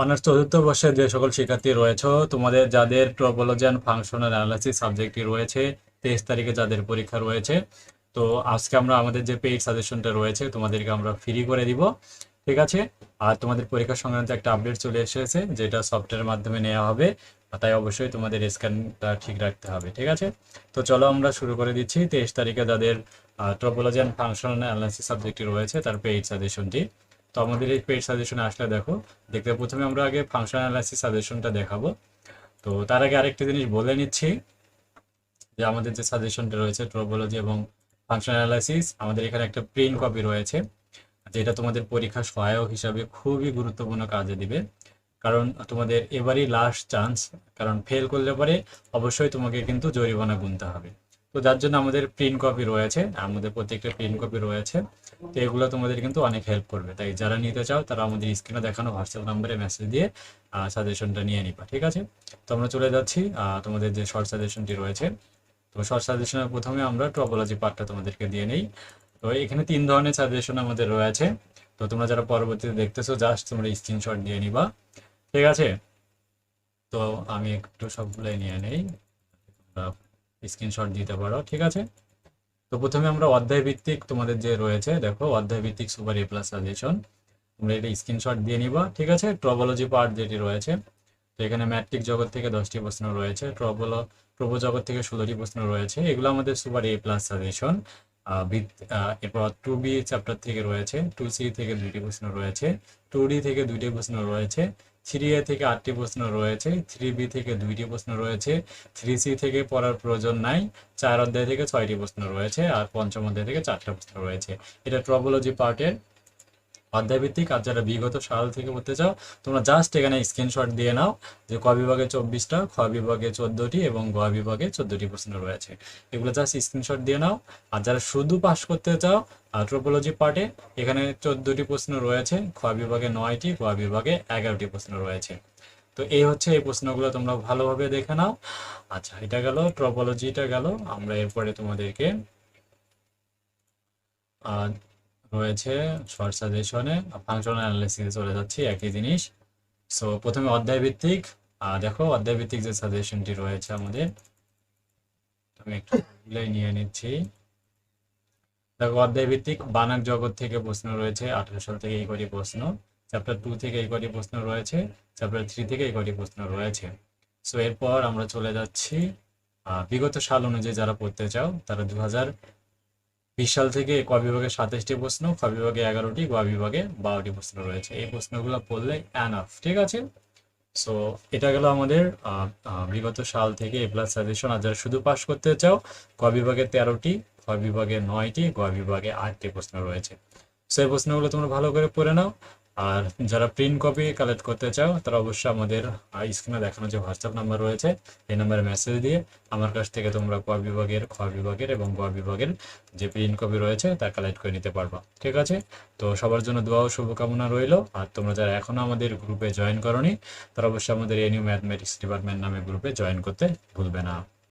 Honours চতুর্থ বর্ষের যে সকল শিক্ষার্থী রয়েছে, তোমাদের যাদের ট্রপোলজি অ্যান্ড ফাংশনাল অ্যানালাইসিস সাবজেক্টটি রয়েছে, তেইশ তারিখে যাদের পরীক্ষা রয়েছে, তো আজকে আমরা আমাদের যে পেইড সাজেশনটা রয়েছে, তোমাদেরকে আমরা ফ্রি করে দিব, ঠিক আছে? আর তোমাদের পরীক্ষা সংক্রান্ত একটা আপডেট চলে এসেছে, যেটা সফটওয়্যারের মাধ্যমে নেওয়া হবে, তাই অবশ্যই তোমাদের স্ক্যানটা ঠিক রাখতে হবে, ঠিক আছে? তো চলো আমরা শুরু করে দিচ্ছি, তেইশ তারিখে যাদের ট্রপোলজি অ্যান্ড ফাংশনাল অ্যানালাইসিস সাবজেক্টটি রয়েছে, তার পেইড সাজেশনটি তো আমাদের এই পেইড সাজেশনে আসলে দেখো, দেখতে প্রথমে আমরা আগে ফাংশন অ্যানালাইসিস সাজেশনটা দেখাবো। তো তার আগে আরেকটা জিনিস বলে নিচ্ছি, যে আমাদের যে সাজেশনটা রয়েছে ট্রোবোলজি এবং ফাংশন অ্যানালাইসিস আমাদের এখানে একটা প্রিন্ট কপি রয়েছে যেটা তোমাদের পরীক্ষা সহায়ক হিসাবে খুবই গুরুত্বপূর্ণ কাজে দিবে। কারণ তোমাদের এবারই লাস্ট চান্স কারণ ফেল করলে পরে অবশ্যই তোমাকে কিন্তু জরিমানা গুনতে হবে। তো যার জন্য আমাদের প্রিন্ট কপি রয়েছে, আমাদের প্রত্যেকটা প্রিন্ট কপি রয়েছে, তো এগুলো তোমাদের কিন্তু অনেক হেল্প করবে। তাই যারা নিতে চাও, তারা আমাদের স্ক্রিনে দেখানো হোয়াটসঅ্যাপ নাম্বারে মেসেজ দিয়ে সাজেশনটা নিয়ে নিবা, ঠিক আছে? তো আমরা চলে যাচ্ছি তোমাদের যে শর্ট সাজেশনটি রয়েছে। তো শর্ট সাজেশনের প্রথমে আমরা ট্রপোলজি পার্টটা তোমাদেরকে দিয়ে নেই। তো এখানে তিন ধরনের সাজেশন আমাদের রয়েছে। তো তোমরা যারা পরবর্তীতে দেখতেছো জাস্ট তোমরা স্ক্রিনশট দিয়ে নিবা, ঠিক আছে? তো আমি একটু সবগুলোই নিয়ে নেই। স্ক্রিনশট দিতে পারো, ঠিক আছে? তো প্রথমে আমরা অধ্যায় ভিত্তিক তোমাদের যে রয়েছে, দেখো অধ্যায় ভিত্তিক সুপার এ প্লাস সাজেশন তোমরা এটা স্ক্রিনশট দিয়ে নিবা, ঠিক আছে? ট্রবোলজি পার্ট যেটি রয়েছে, তো এখানে ম্যাট্রিক জগৎ থেকে দশটি প্রশ্ন রয়েছে ট্রবোলো প্রভু জগৎ থেকে ষোলোটি প্রশ্ন রয়েছে। এগুলো আমাদের সুপার এ প্লাস সাজেশন এরপর টু বি চ্যাপ্টার থেকে রয়েছে টু সি থেকে দুইটি প্রশ্ন রয়েছে টু ডি থেকে দুইটি প্রশ্ন রয়েছে। থ্রি এ থেকে আটটি প্রশ্ন রয়েছে, থ্রি বি থেকে দুইটি প্রশ্ন রয়েছে, থ্রি সি থেকে পড়ার প্রয়োজন নাই, চার অধ্যায় থেকে ছয়টি প্রশ্ন রয়েছে, আর পঞ্চম অধ্যায় থেকে চারটা প্রশ্ন রয়েছে। এটা ট্রবোলজি পার্টের অধ্যায়ভিত্তিক, আর যারা বিগত সাল থেকে পড়তে চাও, তোমরা জাস্ট এখানে স্ক্রিনশট দিয়ে নাও যে ক বিভাগে চব্বিশটা, খ বিভাগে চোদ্দটি এবং গ বিভাগে চোদ্দটি প্রশ্ন রয়েছে। এগুলো জাস্ট স্ক্রিনশট দিয়ে নাও। আর যারা শুধু পাশ করতে চাও ট্রোপোলজি পার্টে এখানে চোদ্দটি প্রশ্ন রয়েছে, খ বিভাগে নয়টি, গ বিভাগে এগারোটি প্রশ্ন রয়েছে। তো এই হচ্ছে এই প্রশ্নগুলো, তোমরা ভালোভাবে দেখে নাও। আচ্ছা এটা গেল ট্রপোলজিটা গেল। আমরা এরপরে তোমাদেরকে রয়েছে শর্ট সাজেশনে। ফাংশনাল অ্যানালিসিসে চলে যাচ্ছি, একই জিনিস। সো প্রথমে অধ্যায় ভিত্তিক দেখো অধ্যায় ভিত্তিক যে সাজেশনটি রয়েছে আমাদের, আমি একটু নিয়ে নিচ্ছি। দেখো অধ্যায় ভিত্তিক বানাক জগৎ থেকে প্রশ্ন রয়েছে, আঠারো সাল থেকে এই কটি প্রশ্ন। চ্যাপ্টার টু থেকে এই কটি প্রশ্ন রয়েছে চ্যাপ্টার থ্রি থেকে এই কটি প্রশ্ন রয়েছে। সো এরপর আমরা চলে যাচ্ছি বিগত সাল অনুযায়ী যারা পড়তে চাও, তারা দু হাজার বিশ সাল থেকে ক বিভাগে সাতাশটি প্রশ্ন, খ বিভাগে এগারোটি, গ বিভাগে বারোটি প্রশ্ন রয়েছে। এই প্রশ্নগুলো পড়লে অ্যানাফ ঠিক আছে? সো এটা গেল আমাদের বিগত সাল থেকে এ প্লাস সাজেশন আর যারা শুধু পাশ করতে চাও, ক বিভাগে তেরোটি, খ বিভাগে নয়টি, গ বিভাগে আটটি প্রশ্ন রয়েছে। সো এই প্রশ্নগুলো তোমরা ভালো করে পড়ে নাও। আর যারা প্রিন্ট কপি কালেক্ট করতে চাও, তারা অবশ্যই আমাদের স্ক্রিনে দেখানো যে হোয়াটসঅ্যাপ নাম্বার রয়েছে, এই নাম্বারে মেসেজ দিয়ে আমার কাছ থেকে তোমরা ক বিভাগের, খ বিভাগের এবং গ বিভাগের যে প্রিন্ট কপি রয়েছে, তা কালেক্ট করে নিতে পারবা। ঠিক আছে? তো সবার জন্য দোয়া ও শুভকামনা রইল। আর তোমরা যারা এখনও আমাদের গ্রুপে জয়েন করনি, তারা অবশ্যই আমাদের এনিউ ম্যাথমেটিক্স ডিপার্টমেন্ট নামে গ্রুপে জয়েন করতে ভুলবে না।